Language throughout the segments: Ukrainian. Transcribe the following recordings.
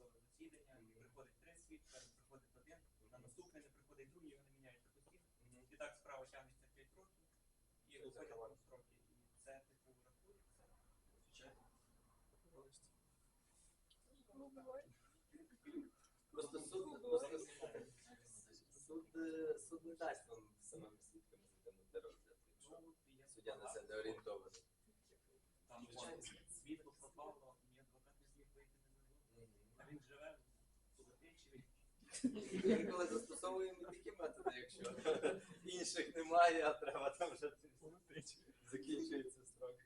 судове засідання, і приходить три свідка, не приходить один, на наступне не приходить другий, вони міняються постійно. І так справа тягнеться 5 років, і виходять строки. І це типу рахується. Звичайно. Просто суд, просто суд, е, суд не дасть вам самим свідкам зайти на розгляд, якщо Ну, суддя на це не орієнтований. Там Звичайно. от світло пропало, ні адвокат не зміг вийти не зробив. А він живе в Солотичеві. Інколи застосовуємо такі методи, якщо інших немає, а треба там вже закінчується строк.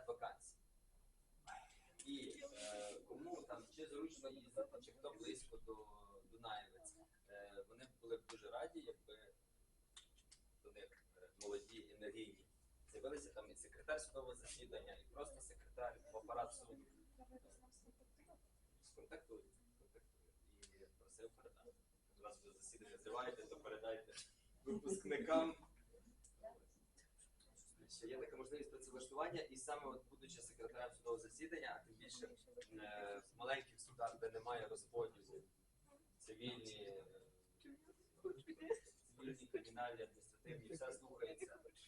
50 вакансій. І е, кому там чи зручно їздити, чи хто близько до Дунаєвець, е, вони були б дуже раді, якби до них е, молоді, енергійні з'явилися там і секретар судового засідання, і просто секретар по апарат е, суду сконтактують, і просив передати. Раз ви засідання зриваєте, то передайте випускникам. Що є така можливість працевлаштування, і саме от, будучи секретарем судового засідання, а тим більше е, в маленьких судах, де немає розподілу, цивільні, е, цивільні, кримінальні, адміністративні, все слухається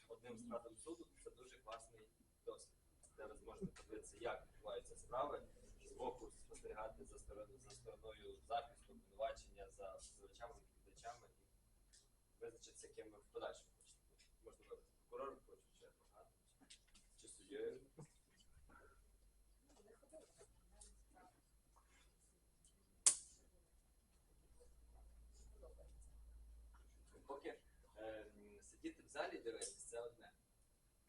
одним складом суду, це дуже класний досвід. Ви зможете подивитися, як відбуваються справи, з боку спостерігати за стороною, за стороною захисту, обвинувачення, за позивачами, відповідачами і визначитися, ким ви в подальшому хочете бути. Можна вибрати прокурором, хочу, чи адвокатом, чи, чи суддєю. Поки ем, сидіти в залі дивитися, це одне.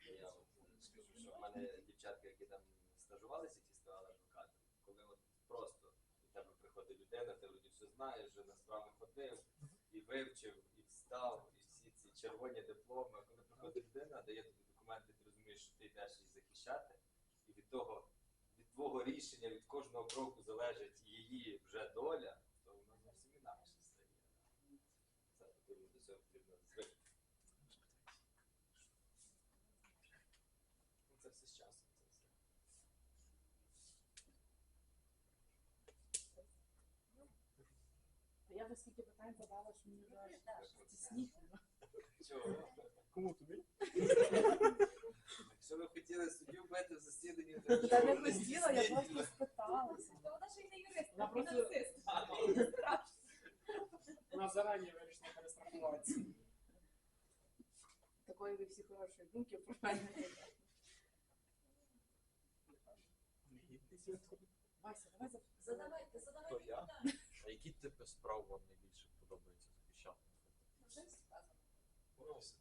Я от скажу, що в мене дівчатки, які там стажувалися, які ставали адвокатами, коли от просто до тебе приходить людина, ти вроді все знаєш, вже на справи ходив, і вивчив, і встав, і всі ці червоні дипломи. Коли приходить людина, дає тобі документи, ти розумієш, що ти йдеш її захищати, і від того, від твого рішення, від кожного кроку залежить її вже доля, то воно зовсім інакше стає. Це потрібно до цього потрібно звикнути. Ну, Це все з часом. Це все. Я вже стільки питань задала, що мені вже тісніше. Чого? Кому тобі? Якщо ви хотіли суддю бити в засіданні, то Та не хотіла, я просто спиталася. Вона ж і не юрист, Я і просто-. Страшно. Вона зарані вирішила перестрахуватися. Такої ви всі хорошої думки про мене. Вася, давай за- Задавайте, То задавайте я? питання. Вам найбільше подобається захищати? Ну, це-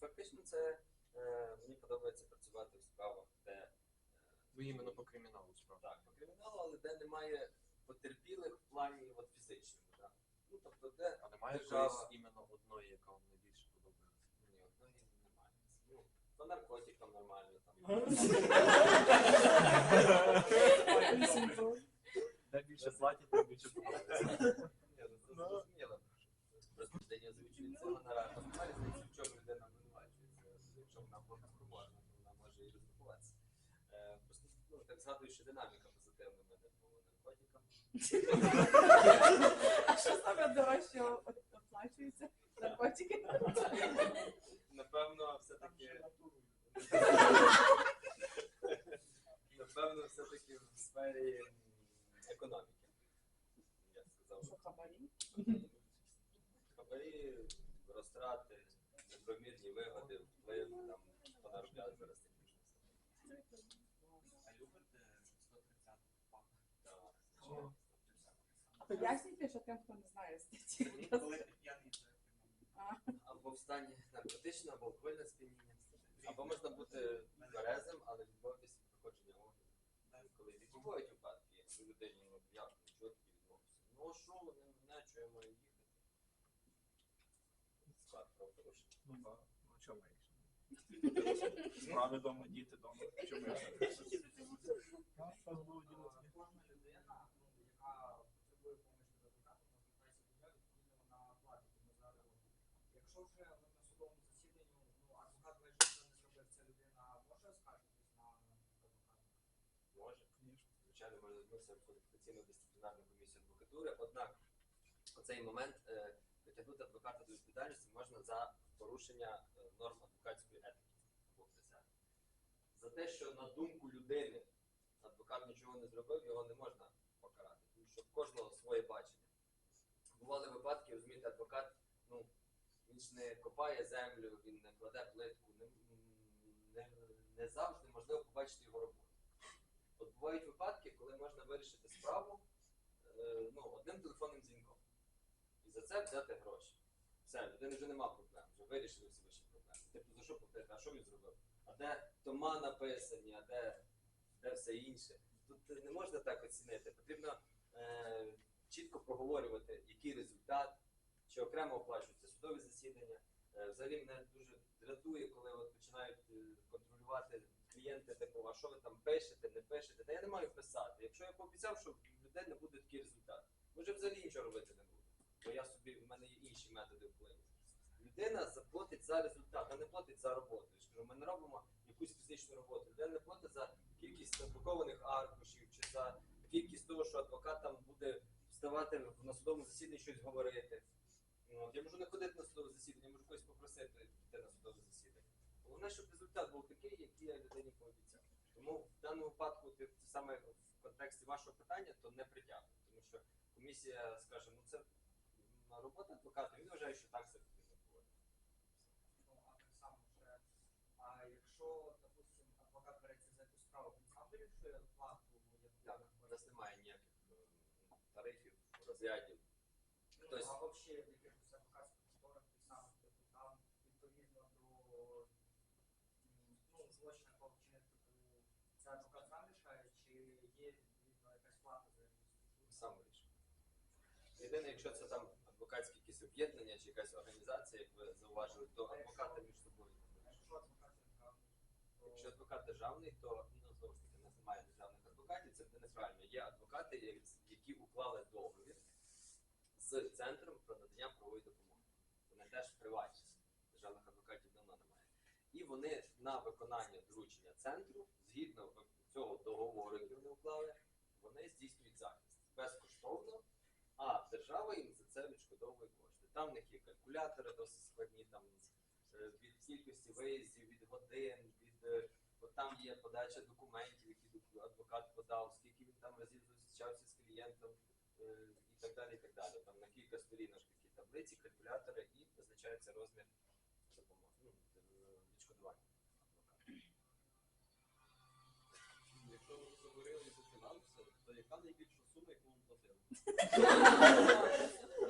Фактично, це е, мені подобається працювати в справах, де е, Ви іменно по криміналу справ. так, по криміналу, але де немає потерпілих в плані от, фізичному. Так? Ну, тобто, де А немає Держава. якоїсь іменно одної, яка вам найбільше подобається? ні, одної немає. Ну, по наркотикам нормально там. Де більше платять, тим більше подобається. Зрозуміло. Просто людині озвучується гонорар. Там немає в чому людина обвинувачується. Якщо вона благоформована, то вона може і розрахуватися. Е, Просто ну, так згадую, що динаміка позитивна в мене по наркотикам. А що саме дорожче оплачується? Наркотики? Напевно, все-таки напевно, все-таки в сфері економіки. Я Що хабарі? хабарі, розтрати, непомірні вигоди, вплив там понаробляли зараз такі. А любите 130 пак? Так. Пояснюйте, що тим, хто не знає статті. Коли п'яний, Або в стані наркотичного, або алкогольне сп'яніння. Або можна бути тверезим, але відмовитися від проходження огляду. Коли відбувають випадки, якщо людині ну, як нічого таки відмовився. Ну що, не мене, що я маю їхати? Склад правопорушення. Ну так, ну чому інше? Справи вдома, діти вдома. Чому інше? Так, що було діло? Кожна людина, ну, яка потребує помочі адвоката, може звертатися до нього, відповідно вона платить йому за адвоката. Якщо вже на судовому засіданні ну, адвокат що це не зробив, ця людина може оскаржитись на адвоката? Може. Звичайно, може звернутися в кваліфікаційну дисциплінарну комісію адвокатури. Однак у цей момент е, притягнути адвоката до відповідальності можна за порушення е, норм адвокатської етики або присяги. За те, що на думку людини адвокат нічого не зробив, його не можна покарати, тому що в кожного своє бачення. Бували випадки, розумієте, адвокат, ну, він ж не копає землю, він не кладе плитку, не, не, не завжди можливо побачити його роботу. От бувають випадки, коли можна вирішити справу ну, одним телефонним дзвінком. І за це взяти гроші. Все, людини вже нема проблем, вже вирішили всі ваші проблеми. Типу, за що платити, а що він зробив? А де тома написані, а де, де все інше. Тут не можна так оцінити. Потрібно е, чітко проговорювати, який результат, чи окремо оплачується судове засідання. Е, взагалі мене дуже дратує, коли от починають е, контролювати клієнти, типу, а що ви там пишете, не пишете. Та я не маю писати. Якщо я пообіцяв, що людей не буде такий результат, може взагалі нічого робити не буду. Бо я собі, в мене є інші методи впливу. Людина заплатить за результат, а не платить за роботу. Я ми не робимо якусь фізичну роботу. Людина не платить за кількість надрукованих аркушів чи за кількість того, що адвокат там буде вставати на судовому засіданні щось говорити. Ну, я можу не ходити на судове засідання, можу когось попросити піти на судове засідання. Головне, щоб результат був такий, який я людині пообіцяв. Тому в даному випадку, ти саме в контексті вашого питання, то не притягнуто. Тому що комісія скаже, ну це робота адвоката, він вважає, що так все потрібно проводити. Ну, а так само ще, а якщо, допустим, адвокат береться за якусь справу, він сам вирішує плату, Так, яку у нас немає ніяких тарифів, розрядів. Ну, Хтось а взагалі в якихось адвокатських конторах так само, типу, там відповідно до м, ну, злочину, якого вчинив, типу, це адвокат сам рішає, чи є відповідно якась плата за якусь послугу? сам вирішує. Єдине, якщо це там адвокатські якісь об'єднання чи якась організація, як ви зауважили, то адвокати між собою. Якщо адвокат державний, то ну знову ж таки у немає державних адвокатів, це неправильно. Є адвокати, які уклали договір з центром про надання правової допомоги. Вони теж приватні. Державних адвокатів давно немає. І вони на виконання доручення центру, згідно цього договору, який вони уклали, вони здійснюють захист безкоштовно, а держава їм за це відшкодовує кошти. Там в них є калькулятори досить складні, там е, від кількості виїздів, від годин, від е, от там є подача документів, які адвокат подав, скільки він там разів зустрічався з клієнтом е, і так далі. і так далі. Там на кілька сторінок такі таблиці, калькулятори і визначається розмір допомоги, ну, відшкодування. Якщо ви говорили за фінанси, то яка найбільша сума, яку вам платили?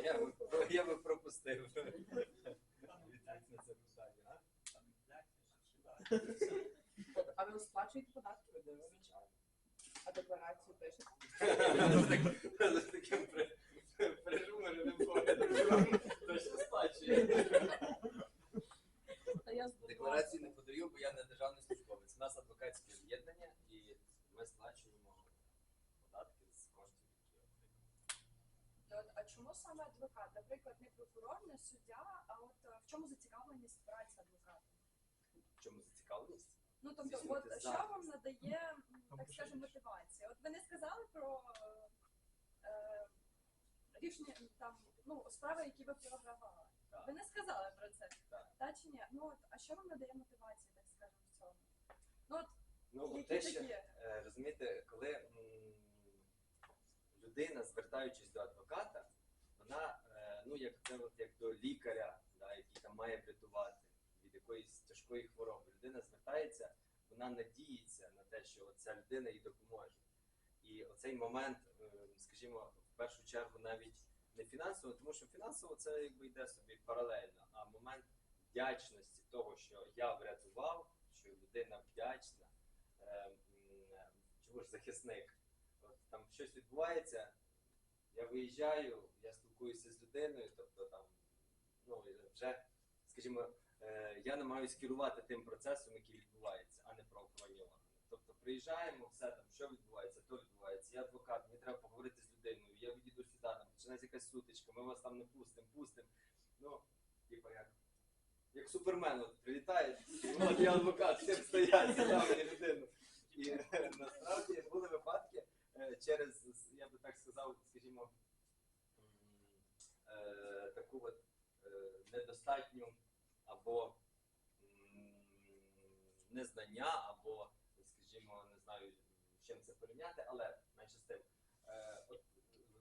Я би, я би пропустив відповідь на це питання. а? Ви сплачуєте податки? Звичайно. А декларацію пишете? З таким при- прижумереним поглядом. Точно сплачує. Та я збудувала. Декларації не подаю, бо я не державний службовець. У нас адвокатське об'єднання, і ми сплачуємо податки з коштів, які отримуємо. То от, А чому саме адвокат? Наприклад, не прокурор, не суддя, а от е, в чому зацікавленість праці адвоката? В чому зацікавленість? Ну тобто, от що вам надає, так скажемо, мотивація? От ви не сказали про е, е, рішення там, ну, справи, які ви програвали. Так. Ви не сказали про це, Так. та чи ні? Ну от, а що вам надає мотивацію, так скажемо, в цьому? Ну от, Ну, які те, що, такі? е, розумієте, коли людина, звертаючись до адвоката, вона, е, ну, як це от, як до лікаря, да, який там має врятувати від якоїсь тяжкої хвороби. Людина звертається, вона надіється на те, що ця людина їй допоможе. І оцей момент, е, скажімо, в першу чергу навіть не фінансово, тому що фінансово це якби йде собі паралельно, а момент вдячності того, що я врятував, що людина вдячна, е, чого ж захисник. От там щось відбувається, я виїжджаю, я спілкуюся з людиною, тобто там, ну вже, скажімо, е, я намагаюся керувати тим процесом, який відбувається, а не правоохоронні органи. Тобто приїжджаємо, все там, що відбувається, то відбувається. Я адвокат, мені треба поговорити з людиною, я відійду сюди, там починається якась сутичка, ми вас там не пустимо, пустимо. Ну, типа як. Як супермен от прилітає, от я адвокат, всім стоять, сюди людину. І е, насправді були випадки через, я би так сказав, скажімо, е, таку от е, недостатню або незнання, або, скажімо, не знаю, чим це порівняти, але менше з тим. Е, От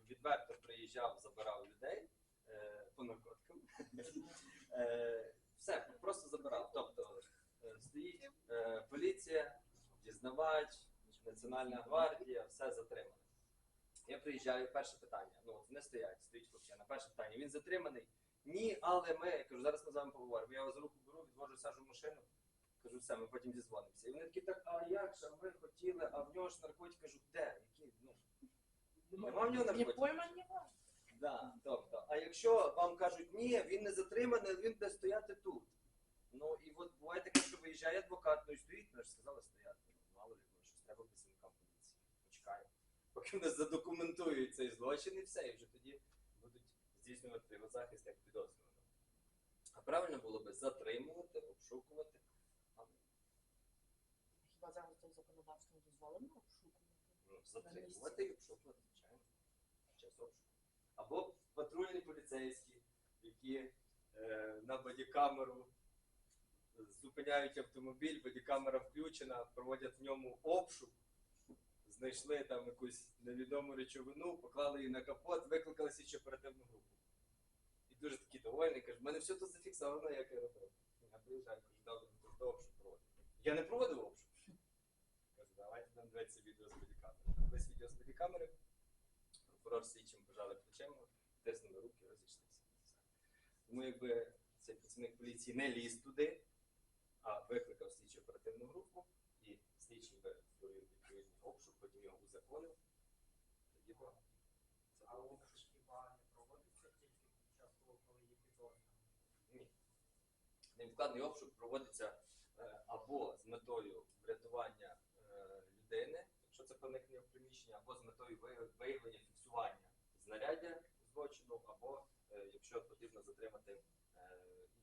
відверто приїжджав, забирав людей е, по наркотикам. Е, Все, просто забирав. Тобто е, стоїть е, поліція, дізнавач, Національна гвардія, все затримане. Я приїжджаю, перше питання. Ну, вони стоять, стоїть хлопчина. На перше питання. Він затриманий. Ні, але ми, я кажу, зараз ми з вами поговоримо. Я його за руку беру, відвожу, сажу в машину. Кажу, все, ми потім зізвонимося. І вони такі так, а як же ви хотіли, а в нього ж наркотики, кажу, де? Які? Ну, нема в нього Не вас. Да, тобто, а якщо вам кажуть, ні, він не затриманий, він буде стояти тут. Ну і от буває таке, що виїжджає адвокат, ну і стоїть, ми ж сказали стояти. Ну, мало ли, ну, щось треба працівникам поліції. Почекаємо. Поки вони задокументують цей злочин і все, і вже тоді будуть здійснювати його захист як підозрюваного. А правильно було би затримувати, обшукувати. Хіба зараз це законодавством дозволено обшукувати? ну, затримувати і обшукувати, звичайно. Час обшуку. Або патрульні поліцейські, які е, на бодікамеру зупиняють автомобіль, бодікамера включена, проводять в ньому обшук, знайшли там якусь невідому речовину, поклали її на капот, викликали слідчо оперативну групу. І дуже такі довольні, кажуть, в мене все тут зафіксовано, як я робив. Я приїжджаю, кажу, то хто обшук проводив. Я не проводив обшук. Кажу, давайте нам дивитися відео з бодікамери. Весь відео з бодікамери. Прокурор слідчим пожали плечима, тиснули руки, розійшлися. Тому якби цей працівник поліції не ліз туди, а викликав слідчу оперативну групу, і слідчий провів відповідний обшук, потім його узаконив, тоді А обшук хіба не проводиться тільки під час того, коли є підозра? Ні. Невідкладний обшук проводиться е, або з метою врятування е, людини, якщо це проникнення в приміщення, або з метою виявлення фіксування знаряддя злочину, або е, якщо потрібно затримати е,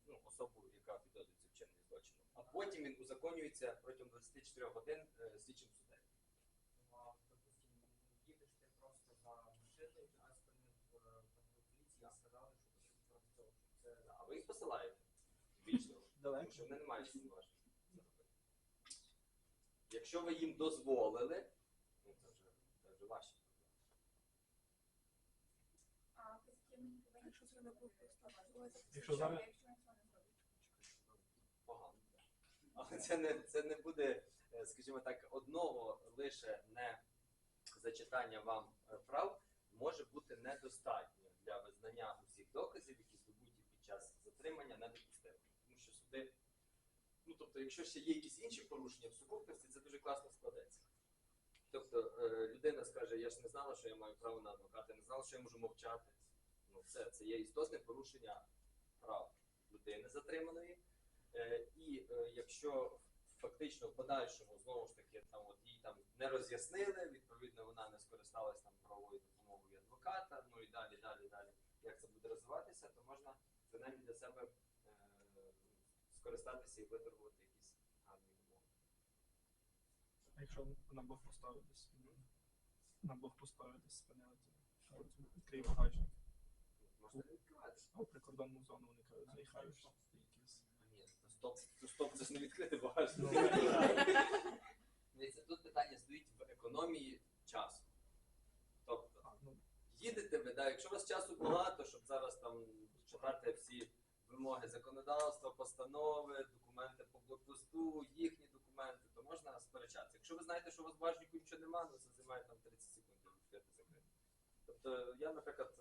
ну, особу, яка підозрюється вчиненні злочину. А потім він узаконюється протягом 24 годин е, слідчим суддею. Ну, а, допустим, їдеш ти просто за машиною, тебе спинив е, поліції і сказали, що потрібно провести. Це А ви їх посилаєте вічно. Тому що вони не мають повноважень це робити. Якщо ви їм дозволили, ну це вже, це вже ваші проблеми. А позитивні повинні Якщо це не був Якщо зараз- якщо ніхто не зробить. Погано. Але це не, це не буде, е, скажімо так, одного лише не зачитання вам е, прав може бути недостатньо для визнання усіх доказів, які здобуті під час затримання, недопустимими. Тому що суди, ну тобто, якщо ще є якісь інші порушення в сукупності, це дуже класно складеться. Тобто е, людина скаже, я ж не знала, що я маю право на адвоката, не знала, що я можу мовчати. Ну все, це є істотне порушення прав людини І е, якщо фактично в подальшому знову ж таки там от їй там не роз'яснили, відповідно вона не скористалась там правовою допомогою адвоката, ну і далі, далі, далі, як це буде розвиватися, то можна принаймні для себе е, скористатися і виторгувати якісь гарні умови. Якщо на блокпостові десь на блокпостові десь спинили, то кажуть, відкрий багажник. Можна відкривати. В прикордонну зону вони кажуть, заїхаєш, якісь. Стоп, це ж не відкрити багажник. Ну, тут питання стоїть в економії часу. Тобто, ну. їдете ви, якщо у вас часу багато, щоб зараз там читати всі вимоги законодавства, постанови, документи по блокпосту, їхні документи, то можна сперечатися. Якщо ви знаєте, що у вас багажнику нічого немає, то ну, це займає там 30 секунд, і відкрити закрити. Тобто я, наприклад,